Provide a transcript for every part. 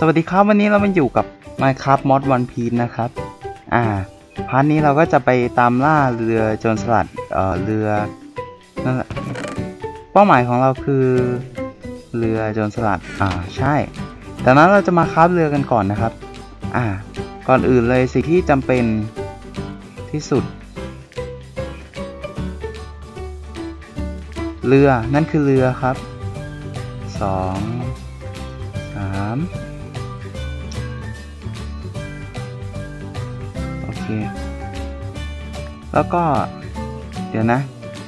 สวัสดีครับวันนี้เรามาอยู่กับ Minecraft Mod One Piece นะครับ อ่า พาร์ทนี้เราก็จะไปตามล่าเรือโจรสลัด เอ่อ เรือนั่นแหละเป้าหมายของเราคือ เรือโจรสลัด อ่า ใช่ แต่นั้นเราจะมาคราฟเรือกันก่อนนะครับ อ่า ก่อนอื่นเลยสิ่งที่จำเป็นที่สุด เรือ นั่นคือเรือครับ 2 3 แล้วก็ เดี๋ยวนะ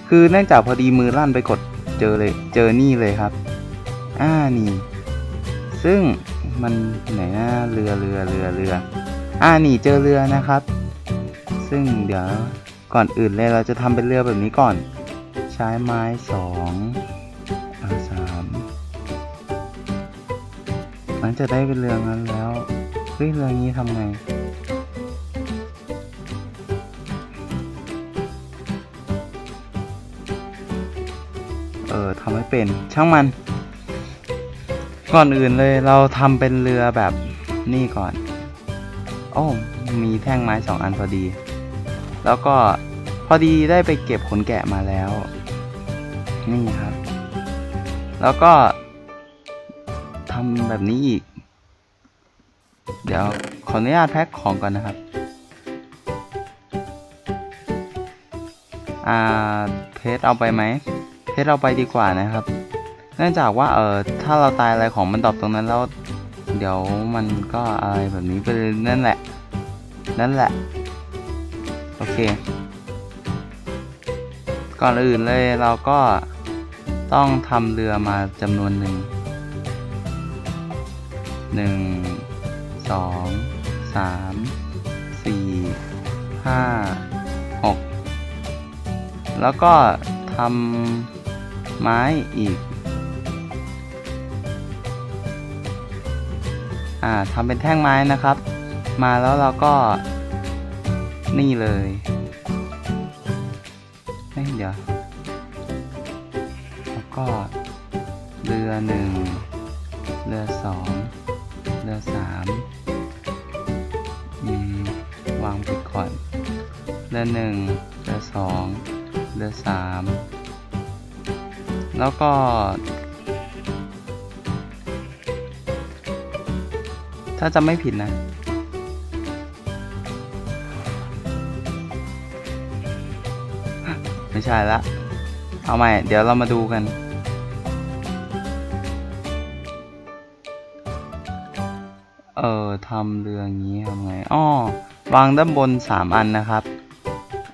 คือเนื่องจากพอดีมือลั่นไปกดเจอเลยเจอนี่เลยครับ อ่านี่ ซึ่งมันไหนนะเรือเรือเรือเรือ อ่านี่เจอเรือนะครับ ซึ่งเดี๋ยวก่อนอื่นเลยเราจะทำเป็นเรือแบบนี้ก่อน ใช้ไม้สองสามมันจะได้เป็นเรืองั้นแล้วเฮ้ยเรือนี้ทำไง เออทำไม่เป็นช่างมัน ก่อนอื่นเลยเราทำเป็นเรือแบบนี่ก่อนโอ้มีแท่งไม้สองอันพอดี แล้วก็พอดีได้ไปเก็บขนแกะมาแล้ว นี่ครับ แล้วก็ทำแบบนี้อีก เดี๋ยวขออนุญาตแพ็คของก่อนนะครับอ่าเพชรเอาไปไหม เพชรเอาไปดีกว่านะครับ เนื่องจากว่าเออถ้าเราตายอะไรของมันตอบตรงนั้นแล้วเดี๋ยวมันก็อะไรแบบนี้ไปเลยนั่นแหละ นั่นแหละ โอเค ก่อนอื่นเลยเราก็ต้องทำเรือมาจำนวนหนึ่งหนึ่งสองสามสี่ห้าหกแล้วก็ทำ ไม้อีก อ่าทำเป็นแท่งไม้นะครับ มาแล้วเราก็นี่เลยเฮ้ยเดี๋ยว แล้วก็เรือหนึ่งเรือสองเรือสามอืมวางไปก่อนเรือหนึ่งเรือสองเรือสาม แล้วก็ ถ้าจำไม่ผิดนะไม่ใช่ละ เอาใหม่ เดี๋ยวเรามาดูกัน เออทำเรืออย่างนี้ทำไง อ้อ วางด้านบนสามอันนะครับ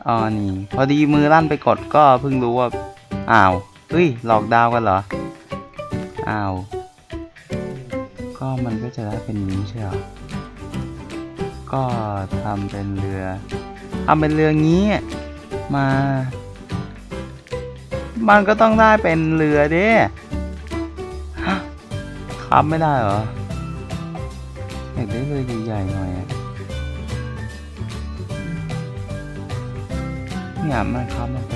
อ๋อ นี่ พอดีมือลั่นไปกดก็เพิ่งรู้ว่า อ้าว เฮ้ย หลอกดาวกันเหรอ อ้าว ก็มันก็จะได้เป็นนี้ใช่หรอ ก็ทำเป็นเรือทำเป็นเรืองี้ มา มันก็ต้องได้เป็นเรือเด้ฮะครับไม่ได้เหรอ อยากได้เรือใหญ่ๆหน่อยเนี่ยมันครับมัน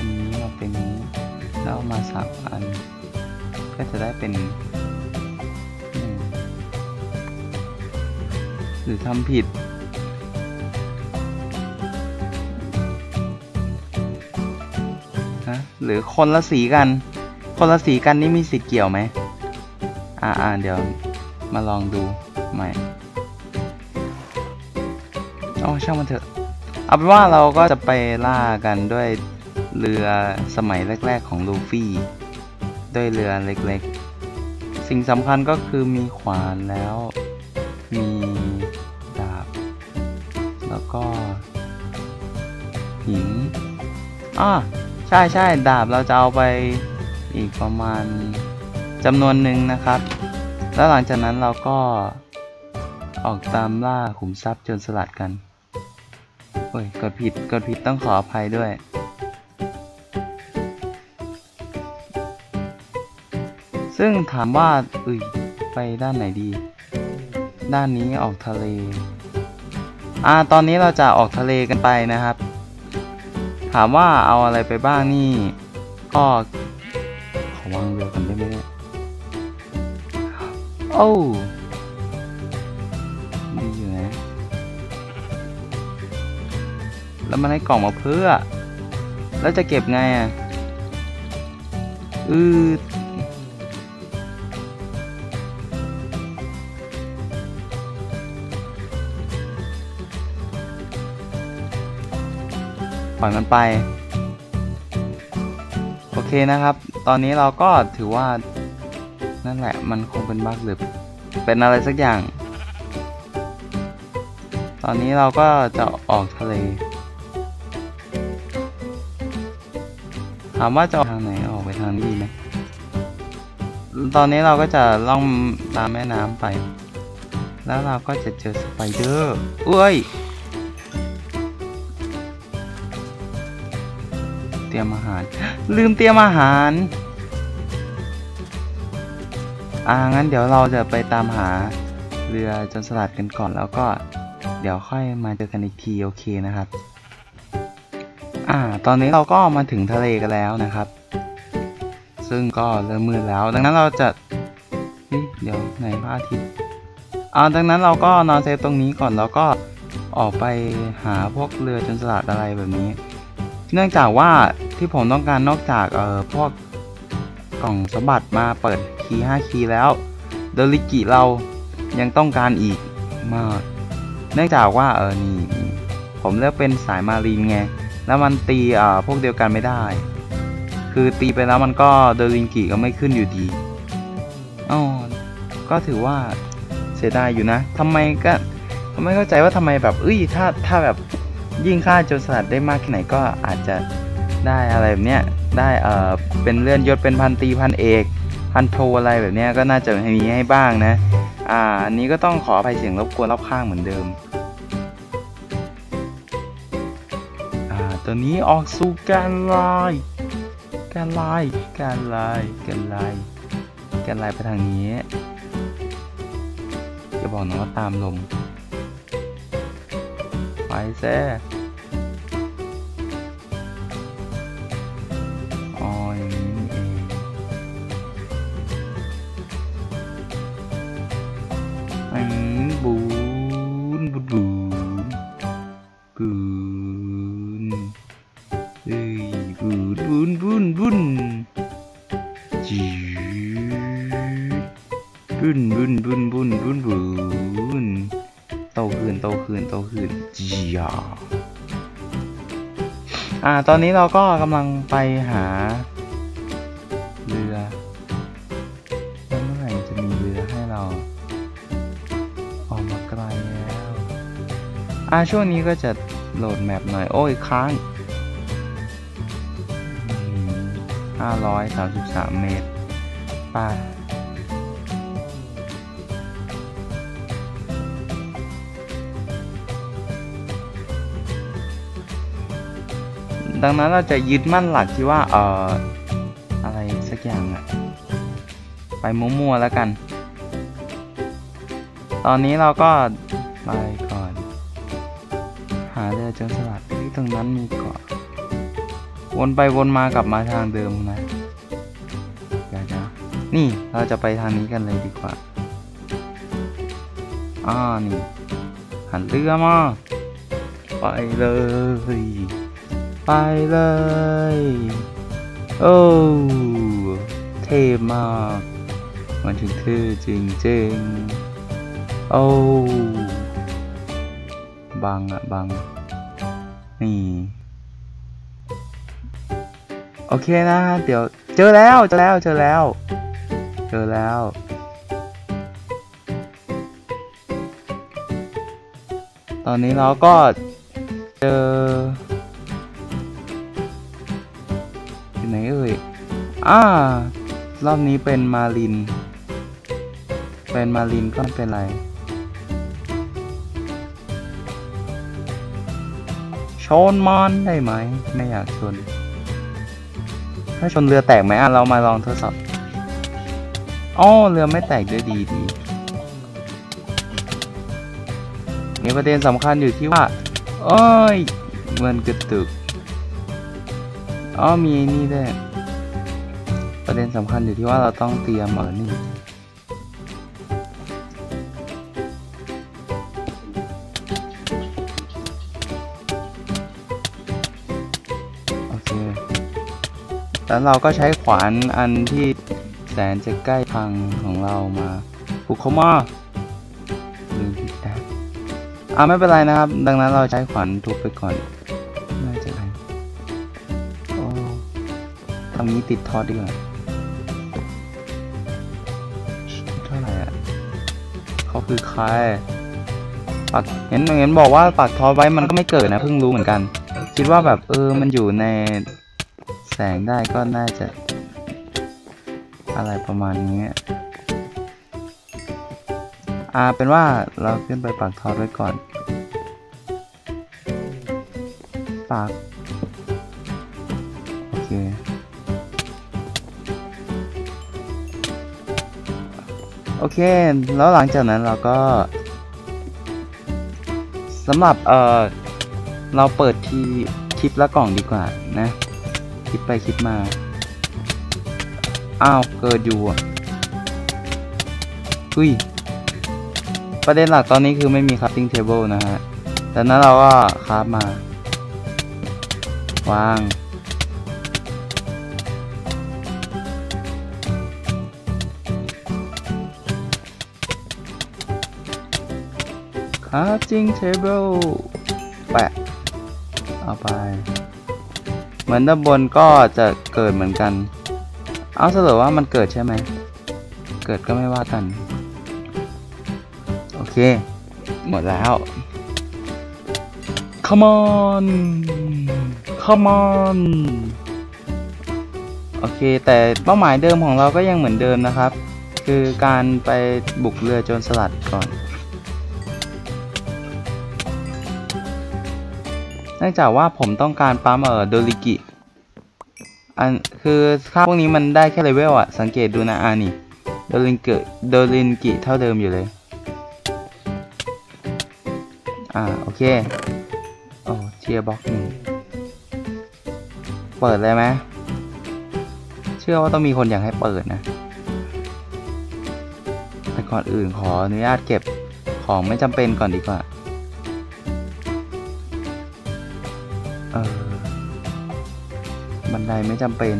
เอามาสามอัน ก็จะได้เป็นหนึ่งหรือทำผิดฮะหรือคนละสีกัน คนละสีกันนี่มีสิทธิ์เกี่ยวไหม อ่าอ่าเดี๋ยวมาลองดูใหม่อ๋อช่างมันเถอะ เอาเป็นว่าเราก็จะไปล่ากันด้วย เรือสมัยแรก ๆ ของลูฟี่ด้วยเรือเล็กๆ สิ่งสำคัญก็คือมีขวานแล้ว มีดาบ แล้วก็หินอ้อใช่ใช่ดาบเราจะเอาไปอีกประมาณจำนวนหนึ่งนะครับ แล้วหลังจากนั้นเราก็ออกตามล่าขุมทรัพย์จนสลัดกัน โอ้ยกดผิดกดผิดต้องขออภัยด้วย ซึ่งถามว่าเอุ้ยไปด้านไหนดี ด้านนี้ออกทะเล อ่าตอนนี้เราจะออกทะเลกันไปนะครับ ถามว่าเอาอะไรไปบ้างนี่ก็ขอวางเรือกันได้ไหมโอ้ดีอยู่นะ แล้วมันให้กล่องมาเพื่อ แล้วจะเก็บไงอะอือ ปล่อยมันไป โอเคนะครับ ตอนนี้เราก็ถือว่า นั่นแหละมันคงเป็นบั๊กหรือเป็นอะไรสักอย่าง ตอนนี้เราก็จะออกทะเล ถามว่าจะออกทางไหนออกไปทางนี้ดีไหมตอนนี้เราก็จะล่องตามแม่น้ำไป แล้วเราก็จะเจอสไปเดอร์เอ้ย เตรียมอาหาร ลืมเตรียมอาหาร อ่างั้นเดี๋ยวเราจะไปตามหาเรือจนสลัดกันก่อนแล้วก็เดี๋ยวค่อยมาเจอกันอีกทีโอเคนะครับ อ่า ตอนนี้เราก็มาถึงทะเลกันแล้วนะครับ ซึ่งก็เริ่มมืดแล้ว ดังนั้นเราจะเฮ้ยเดี๋ยวไหนพระอาทิตย์อ่าดังนั้นเราก็นอนเซฟตรงนี้ก่อนแล้วก็ออกไปหาพวกเรือจนสลัดอะไรแบบนี้ เนื่องจากว่าที่ผมต้องการนอกจากเอ่อพวกกล่องสมบัติมาเปิดคีย์5คีย์แล้วเดลิกิเรายังต้องการอีกมากเนื่องจากว่าเออนี่ผมเลือกเป็นสายมารีนไง แล้วมันตีเอ่อพวกเดียวกันไม่ได้ คือตีไปแล้วมันก็เดลิกิก็ไม่ขึ้นอยู่ดีอ๋อก็ถือว่าเสียดายอยู่นะทำไมก็ไม่เข้าใจว่าทำไมแบบเอ้ยถ้าถ้าแบบ ยิ่งค่าโจรสลัดได้มากแค่ไหนก็อาจจะได้อะไรแบบเนี้ยได้เอ่อเป็นเลื่อนยศเป็นพันตีพันเอก พันโทอะไรแบบเนี้ยก็น่าจะมีให้บ้างนะอ่าอันนี้ก็ต้องขออภัยเสียงรบกวนรอบข้างเหมือนเดิมอ่าตัวนี้ออกสู่การไล่การไล่การไล่การไล่การไล่ไปทางนี้จะบอกนะว่าตามลม ไปแซ่อ๋ออย่างนี้นี่เองอันนี้บูนบูนบูนบูนเอ้ยบูนบูนบูนบูนจีบุนบุนบุนบุนบุนบุนโตขึ้นโตขึ้นโตขึ้น จียาอ่า ตอนนี้เราก็กำลังไปหา เรือแล้วเมื่อไหร่จะมีเรือให้เรา ออกมาไกลแล้ว อ่า ช่วงนี้ก็จะโหลดแมปหน่อย โอ้ยค้างห้าร้อยสามสิบสามเมตร ไป่ ดังนั้นเราจะยึดมั่นหลักที่ว่าเอ่ออะไรสักอย่างอะไปมั่วๆแล้วกัน ตอนนี้เราก็ไปก่อน หาเรือจนสลัดที่ตรงนั้นมีเกาะวนไปวนมากลับมาทางเดิมนะเดี๋ยวนะนี่เราจะไปทางนี้กันเลยดีกว่าอ่านี่หันเรือมาไปเลย ไปเลย โอ้เท่มาก มันถึงเท่จริงๆ โอ้บังอะบัง นี่ โอเคนะ เดี๋ยวเจอแล้ว เจอแล้ว เจอแล้ว เจอแล้วตอนนี้เราก็เจอ ไหนเอ่ยอ่ารอบนี้เป็นมาริน เป็นมารินก็ไม่เป็นไร ชนมันได้ไหม ไม่อยากชน ถ้าชนเรือแตกไหมอะ เรามาลองทดสอบอ๋อเรือไม่แตกด้วยดีดีมีประเด็นสำคัญอยู่ที่ว่าโอ้ย มันกระตุก อ๋อมีนี่ด้วยประเด็นสำคัญอยู่ที่ว่าเราต้องเตรียมเออนี่โอเคแล้วเราก็ใช้ขวานอันที่แสนจะใกล้พังของเรามาปุกเขามาอ่าไม่เป็นไรนะครับ ดังนั้นเราใช้ขวานทุบไปก่อน นี้ติดทอดดีกว่าเท่าไหร่อะเขาคือใครปักเห็นเห็นบอกว่าปักทอไว้มันก็ไม่เกิดนะเพิ่งรู้เหมือนกัน คิดว่าแบบเออมันอยู่ในแสงได้ก็น่าจะ อะไรประมาณนี้อ่าเป็นว่าเราขึ้นไปปักทอดไว้ก่อนปัก โอเค แล้วหลังจากนั้นเราก็สำหรับเออเราเปิดที่คลิปละกล่องดีกว่านะ คลิปไปคลิปมา อ้าวเกิดอยู่อะอุ้ย ประเด็นหลักตอนนี้คือไม่มี crafting table นะฮะแต่นั้นเราก็คราฟมา วาง crafting table แปะ เอาไป เหมือนด้านบนก็จะเกิดเหมือนกัน เอาสรุปว่ามันเกิดใช่ไหม เกิดก็ไม่ว่ากัน โอเค หมดแล้ว come on come on โอเค แต่เป้าหมายเดิมของเราก็ยังเหมือนเดิมนะครับ คือการไปบุกเรือโจรสลัดก่อน เนื่องจากว่าผมต้องการปั๊มเอ่อโดริกิอันคือค่าพวกนี้มันได้แค่เลเวลอะสังเกตดูนะอานี่โดรินกิโดรินกิเท่าเดิมอยู่เลยอ่าโอเคโอ้เทียบ็อกหนึ่งเปิดเลยไหมเชื่อว่าต้องมีคนอยากให้เปิดนะ แต่ก่อนอื่นขออนุญาตเก็บของไม่จำเป็นก่อนดีกว่า บันไดไม่จำเป็น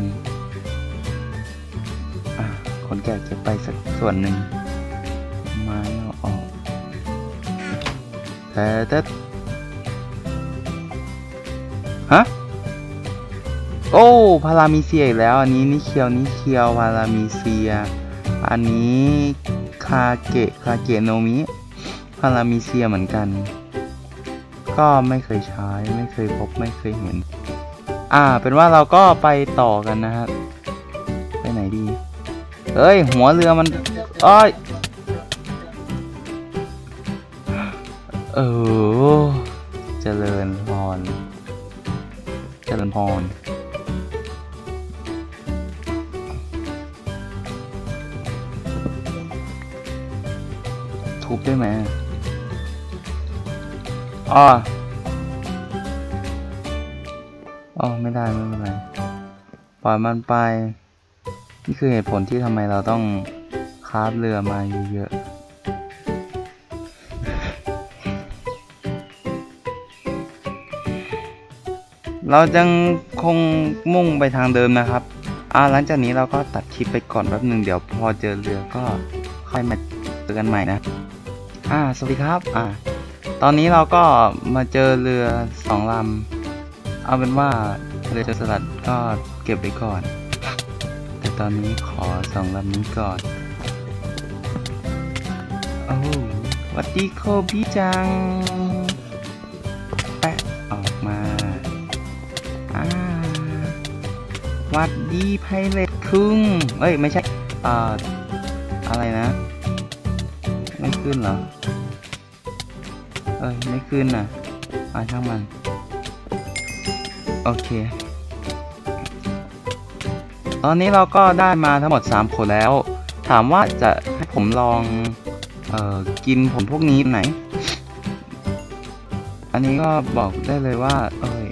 อะคนแก่เก็บไปสักส่วนหนึ่ง ไม้เอาออกแต่แต่ฮะ โอ้ พารามีเซียอีกแล้ว อันนี้นิเคียวนิเคียว พารามีเซีย อันนี้คาเกะ คาเกะโนมิ พารามีเซียเหมือนกัน ก็ไม่เคยใช้ไม่เคยพบไม่เคยเห็น อ่า เป็นว่าเราก็ไปต่อกันนะครับไปไหนดีเอ้ย หัวเรือมันเอ้ยเออเจริญพร เจริญพรทุบได้ไหม อ๋ออ๋อไม่ได้ไม่เป็นไรปล่อยมันไป นี่คือเหตุผลที่ทำไมเราต้องคาฟเรือมาเยอะๆเรายังคงมุ่งไปทางเดิมนะครับอ่าหลังจากนี้เราก็ตัดคลิปไปก่อนแป๊บหนึ่งเดี๋ยวพอเจอเรือก็ค่อยมาเจอกันใหม่นะ อ่า สวัสดีครับ อ่า ตอนนี้เราก็มาเจอเรือสองลำ เอาเป็นว่าเรือโจรสลัดก็เก็บไปก่อน แต่ตอนนี้ขอสองลำนี้ก่อน โอ้หวัดดีโคบิจัง แปะออกมาอ่าวัดดีไพเรตคุงเอ้ย ไม่ใช่ อ่า อะไรนะ ไม่ขึ้นเหรอ เอ้ยไม่ขึ้นน่ะอ่าช่างมัน โอเค ตอนนี้เราก็ได้มาทั้งหมด 3 ผลแล้ว ถามว่าจะให้ผมลอง เอ่อ กินผลพวกนี้ไหน อันนี้ก็บอกได้เลยว่า เอ้ย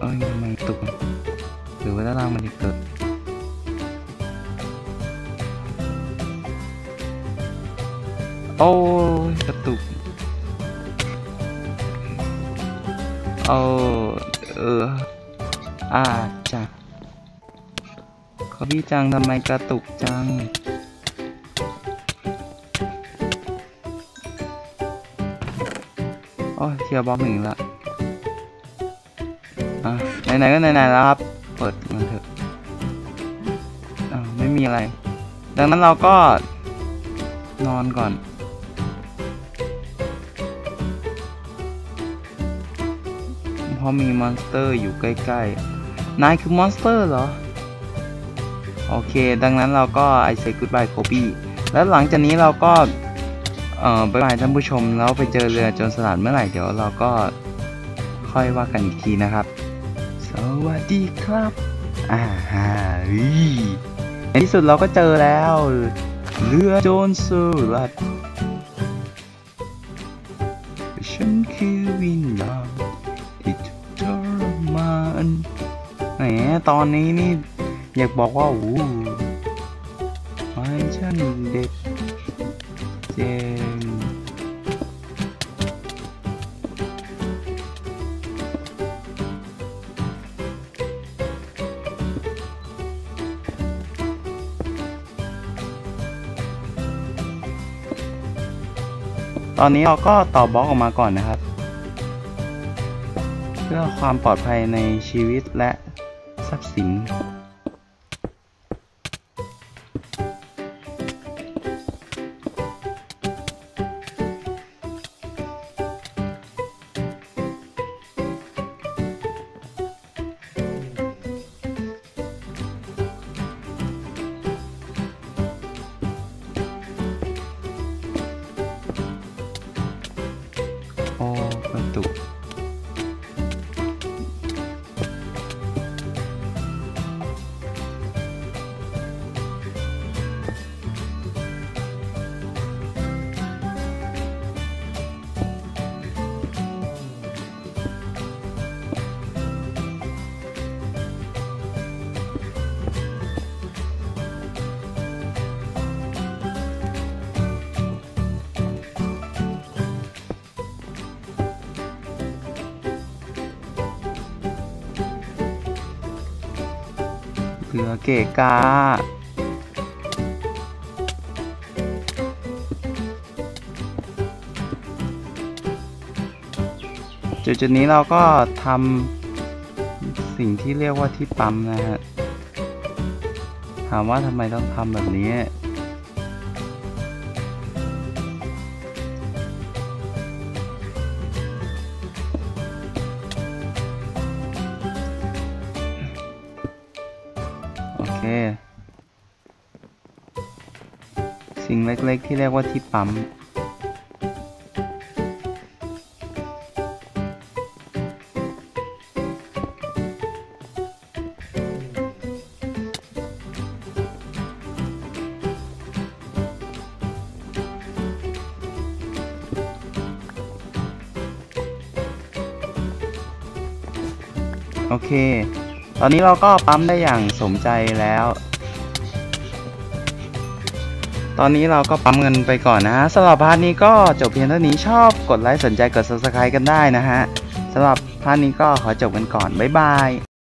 เอ้ยทำไมตุกหรือว่าด้านล่างมันจะเกิด โอ้ยกระตุกเอาเอออ่าจ้ะขอพี่จังทำไมกระตุกจัง โอ้ยเทียร์บล็อกหนึ่งละอะไหนๆก็ไหนๆแล้วครับ เปิดมันเถอะอ่าไม่มีอะไร ดังนั้นเราก็นอนก่อน ราะมีมอนสเตอร์อยู่ใกล้ๆ นายคือมอนสเตอร์เหรอ โอเค ดังนั้นเราก็ I say goodbye Kobe แล้วหลังจากนี้เราก็เอ่อบายบายท่านผู้ชม แล้วไปเจอเรือโจรสลัดเมื่อไหร่เดี๋ยวเราก็ค่อยว่ากันอีกทีนะครับ สวัสดีครับอ่าฮะอุ๊ยในที่สุดเราก็เจอแล้ว เรือโจรสลัด ตอนนี้นี่ อยากบอกว่าโอ้โหไม่ฉันเด็ดเจงตอนนี้เราก็ต่อบล็อกออกมาก่อนนะครับ เพื่อความปลอดภัยในชีวิตและ ทรัพย์สิน เกะกาจุดจุดนี้เราก็ทำสิ่งที่เรียกว่าที่ปั๊มนะฮะ ถามว่าทำไมต้องทำแบบนี้ ล็กๆ ที่เรียกว่าที่ปั๊ม โอเค ตอนนี้เราก็ปั๊มได้อย่างสมใจแล้ว ตอนนี้เราก็ปั๊มเงินไปก่อนนะฮะสำหรับพาร์ทนี้ก็จบเพียงเท่านี้ชอบกดไลค์สนใจกด subscribe กันได้นะฮะสำหรับพาร์ทนี้ก็ขอจบกันก่อนบ๊ายบาย